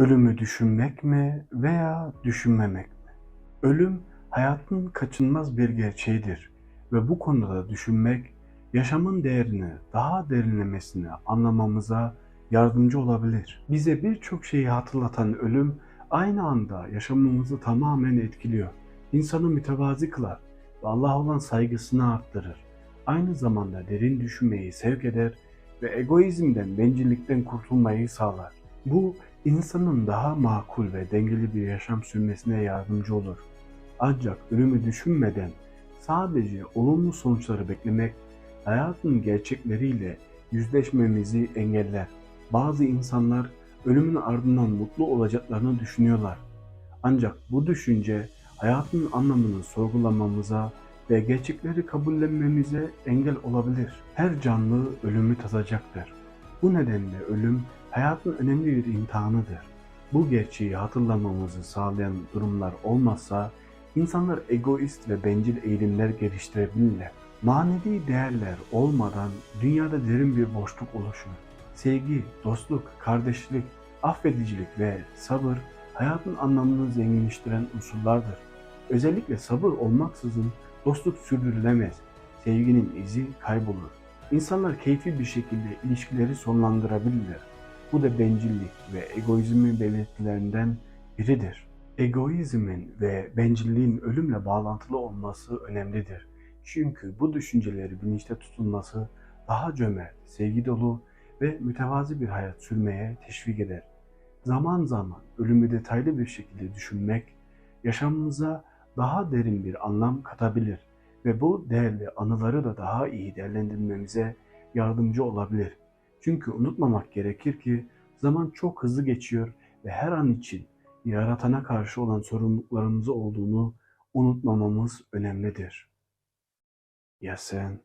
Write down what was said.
Ölümü düşünmek mi veya düşünmemek mi? Ölüm hayatın kaçınılmaz bir gerçeğidir ve bu konuda düşünmek yaşamın değerini daha derinlemesine anlamamıza yardımcı olabilir. Bize birçok şeyi hatırlatan ölüm aynı anda yaşamımızı tamamen etkiliyor. İnsanı mütevazi kılar ve Allah'a olan saygısını arttırır. Aynı zamanda derin düşünmeyi sevk eder ve egoizmden, bencillikten kurtulmayı sağlar. Bu insanın daha makul ve dengeli bir yaşam sürmesine yardımcı olur. Ancak ölümü düşünmeden sadece olumlu sonuçları beklemek hayatın gerçekleriyle yüzleşmemizi engeller. Bazı insanlar ölümün ardından mutlu olacaklarını düşünüyorlar. Ancak bu düşünce hayatın anlamını sorgulamamıza ve gerçekleri kabullenmemize engel olabilir. Her canlı ölümü tadacaktır. Bu nedenle ölüm hayatın önemli bir imtihanıdır. Bu gerçeği hatırlamamızı sağlayan durumlar olmazsa insanlar egoist ve bencil eğilimler geliştirebilirler. Manevi değerler olmadan dünyada derin bir boşluk oluşur. Sevgi, dostluk, kardeşlik, affedicilik ve sabır hayatın anlamını zenginleştiren unsurlardır. Özellikle sabır olmaksızın dostluk sürdürülemez, sevginin izi kaybolur. İnsanlar keyfi bir şekilde ilişkileri sonlandırabilirler. Bu da bencillik ve egoizmin belirtilerinden biridir. Egoizmin ve bencilliğin ölümle bağlantılı olması önemlidir. Çünkü bu düşünceleri bilinçte tutulması daha cömert, sevgi dolu ve mütevazi bir hayat sürmeye teşvik eder. Zaman zaman ölümü detaylı bir şekilde düşünmek yaşamımıza daha derin bir anlam katabilir ve bu değerli anıları da daha iyi değerlendirmemize yardımcı olabilir. Çünkü unutmamak gerekir ki zaman çok hızlı geçiyor ve her an için yaratana karşı olan sorumluluklarımız olduğunu unutmamamız önemlidir. Ya sen?